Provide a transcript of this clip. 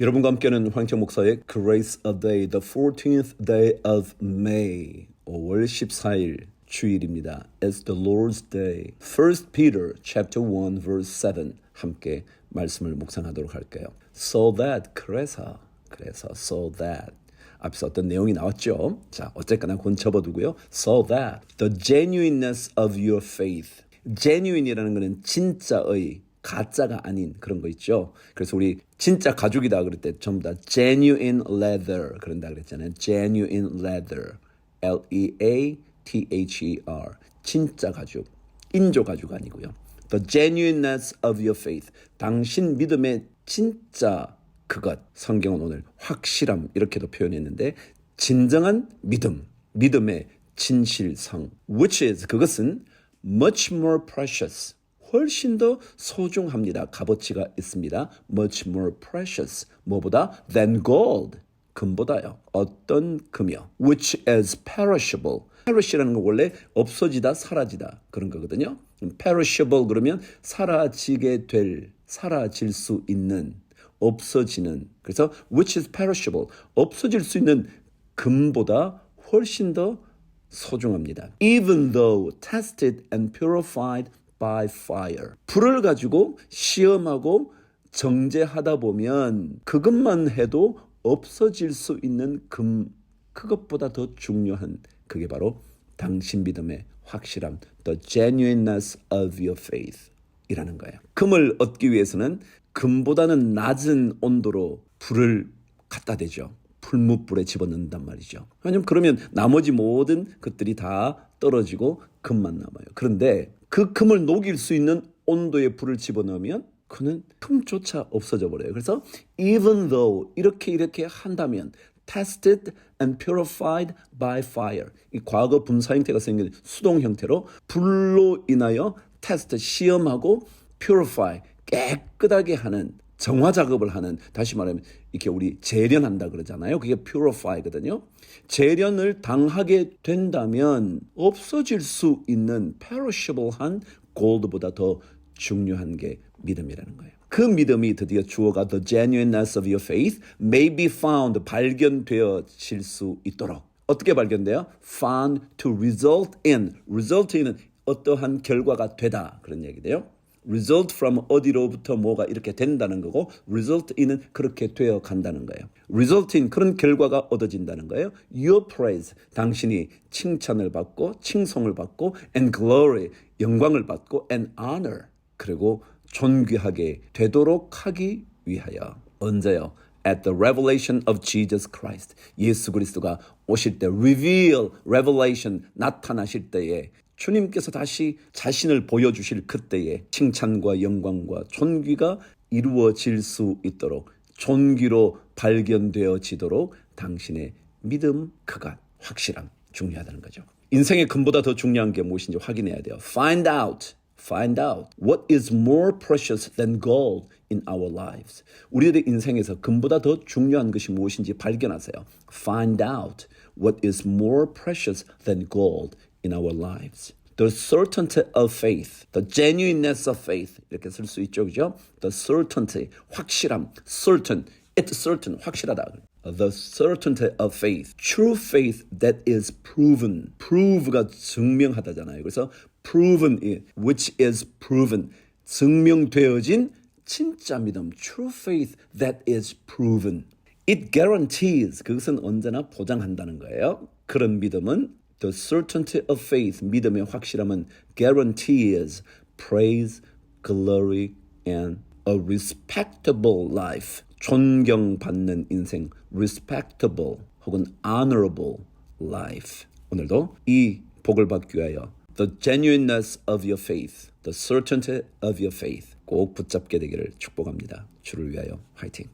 여러분과 함께하는 황청 목사의 Grace a Day, the 14th day of May, 5월 14일 주일입니다. It's the Lord's Day. 1 Peter chapter 1 verse 7 함께 말씀을 묵상하도록 할게요. So that 그래서 그래서 so that 앞서 어떤 내용이 나왔죠. 자, 어쨌거나 곤 접어두고요. So that the genuineness of your faith. genuine이라는 것은 진짜의 가짜가 아닌 그런 거 있죠. 그래서 우리 진짜 가죽이다 그럴 때 전부 다 genuine leather 그런다 그랬잖아요. genuine leather. L E A T H E R. 진짜 가죽. 인조 가죽 아니고요. The genuineness of your faith. 당신 믿음의 진짜 그것. 성경은 오늘 확실함 이렇게도 표현했는데 진정한 믿음, 믿음의 진실성. Which is 그것은 much more precious. 훨씬 더 소중합니다. 값어치가 있습니다. much more precious. 뭐보다 than gold. 금보다요. 어떤 금이요. which is perishable. perish라는 건 원래 없어지다, 사라지다 그런 거거든요. perishable 그러면 사라지게 될, 사라질 수 있는, 없어지는. 그래서 which is perishable. 없어질 수 있는 금보다 훨씬 더 소중합니다. Even though tested and purified by fire. 불을 가지고 시험하고 정제하다 보면 그것만 해도 없어질 수 있는 금 그것보다 더 중요한 그게 바로 당신 믿음의 확실함 the genuineness of your faith 이라는 거예요. 금을 얻기 위해서는 금보다는 낮은 온도로 불을 갖다 대죠. 풀무불에 집어넣는단 말이죠. 왜냐면 그러면 나머지 모든 것들이 다 떨어지고 금만 남아요. 그런데 그 금을 녹일 수 있는 온도에 불을 집어넣으면 그는 금조차 없어져 버려요. 그래서 even though 이렇게 이렇게 한다면 tested and purified by fire. 이 과거 분사 형태가 생긴 수동 형태로 불로 인하여 테스트 시험하고 purify 깨끗하게 하는 정화 작업을 하는 다시 말하면 이렇게 우리 재련한다 그러잖아요. 그게 purify거든요. 재련을 당하게 된다면 없어질 수 있는 perishable한 골드보다 더 중요한 게 믿음이라는 거예요. 그 믿음이 드디어 주어가 the genuineness of your faith may be found 발견되어질 수 있도록 어떻게 발견돼요? found to result in result in은 어떠한 결과가 되다 그런 얘기돼요. Result from 어디로부터 뭐가 이렇게 된다는 거고 result in은 그렇게 되어 간다는 거예요. result in 그런 결과가 얻어진다는 거예요. your praise 당신이 칭찬을 받고 칭송을 받고 and glory 영광을 받고 and honor 그리고 존귀하게 되도록 하기 위하여 언제요? At the revelation of Jesus Christ 예수 그리스도가 오실 때 reveal revelation 나타나실 때에 주님께서 다시 자신을 보여주실 그때에 칭찬과 영광과 존귀가 이루어질 수 있도록 존귀로 발견되어지도록 당신의 믿음, 그가 확실함 중요하다는 거죠. 인생의 금보다 더 중요한 게 무엇인지 확인해야 돼요. Find out, find out what is more precious than gold in our lives. 우리들의 인생에서 금보다 더 중요한 것이 무엇인지 발견하세요. Find out what is more precious than gold in our lives. The certainty of faith, the genuineness of faith 이렇게 쓸 수 있죠, 그죠? The certainty, 확실함, certain, it's certain, 확실하다. The certainty of faith, true faith that is proven. prove가 증명하다잖아요. 그래서 proven, which is proven, 증명되어진 진짜 믿음, true faith that is proven. It guarantees, 그것은 언제나 보장한다는 거예요. 그런 믿음은 The certainty of faith, 믿음의 확실함은 guarantees praise, glory, and a respectable life. 존경받는 인생, respectable 혹은 honorable life. 오늘도 이 복을 받기 위하여 the genuineness of your faith, the certainty of your faith 꼭 붙잡게 되기를 축복합니다. 주를 위하여 화이팅!